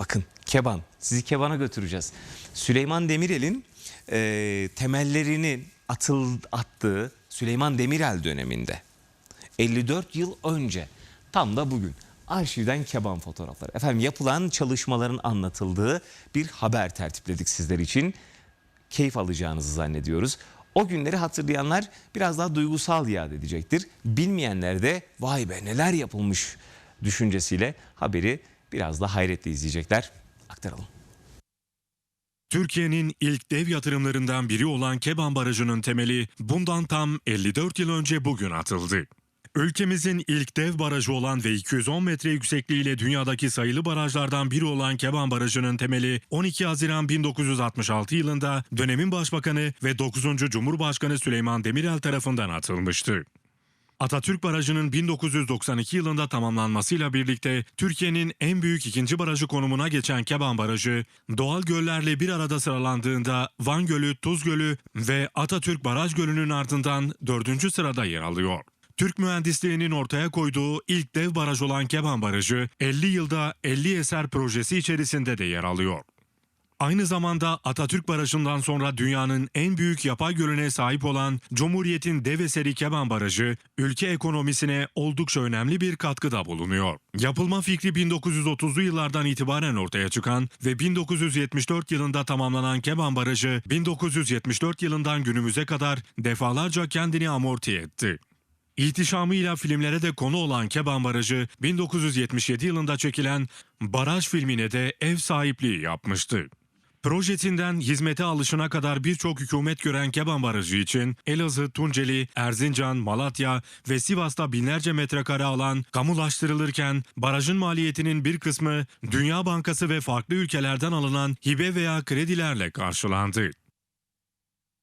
Bakın Keban. Sizi Keban'a götüreceğiz. Süleyman Demirel'in e, temellerini atıl, attığı Süleyman Demirel döneminde 54 yıl önce tam da bugün arşivden keban fotoğrafları. Efendim yapılan çalışmaların anlatıldığı bir haber tertipledik sizler için. Keyif alacağınızı zannediyoruz. O günleri hatırlayanlar biraz daha duygusal yad edecektir. Bilmeyenler de vay be neler yapılmış düşüncesiyle haberi biraz da hayretle izleyecekler. Aktaralım. Türkiye'nin ilk dev yatırımlarından biri olan Keban Barajı'nın temeli bundan tam 54 yıl önce bugün atıldı. Ülkemizin ilk dev barajı olan ve 210 metre yüksekliğiyle dünyadaki sayılı barajlardan biri olan Keban Barajı'nın temeli 12 Haziran 1966 yılında dönemin başbakanı ve 9. Cumhurbaşkanı Süleyman Demirel tarafından atılmıştı. Atatürk Barajı'nın 1992 yılında tamamlanmasıyla birlikte Türkiye'nin en büyük ikinci barajı konumuna geçen Keban Barajı, doğal göllerle bir arada sıralandığında Van Gölü, Tuz Gölü ve Atatürk Baraj Gölü'nün ardından dördüncü sırada yer alıyor. Türk mühendisliğinin ortaya koyduğu ilk dev baraj olan Keban Barajı, 50 yılda 50 eser projesi içerisinde de yer alıyor. Aynı zamanda Atatürk Barajı'ndan sonra dünyanın en büyük yapay gölüne sahip olan Cumhuriyet'in dev eseri Keban Barajı, ülke ekonomisine oldukça önemli bir katkıda bulunuyor. Yapılma fikri 1930'lu yıllardan itibaren ortaya çıkan ve 1974 yılında tamamlanan Keban Barajı, 1974 yılından günümüze kadar defalarca kendini amorti etti. İhtişamıyla filmlere de konu olan Keban Barajı 1977 yılında çekilen Baraj filmine de ev sahipliği yapmıştı. Projesinden hizmete alışına kadar birçok hükümet gören Keban Barajı için Elazığ, Tunceli, Erzincan, Malatya ve Sivas'ta binlerce metrekare alan kamulaştırılırken barajın maliyetinin bir kısmı Dünya Bankası ve farklı ülkelerden alınan hibe veya kredilerle karşılandı.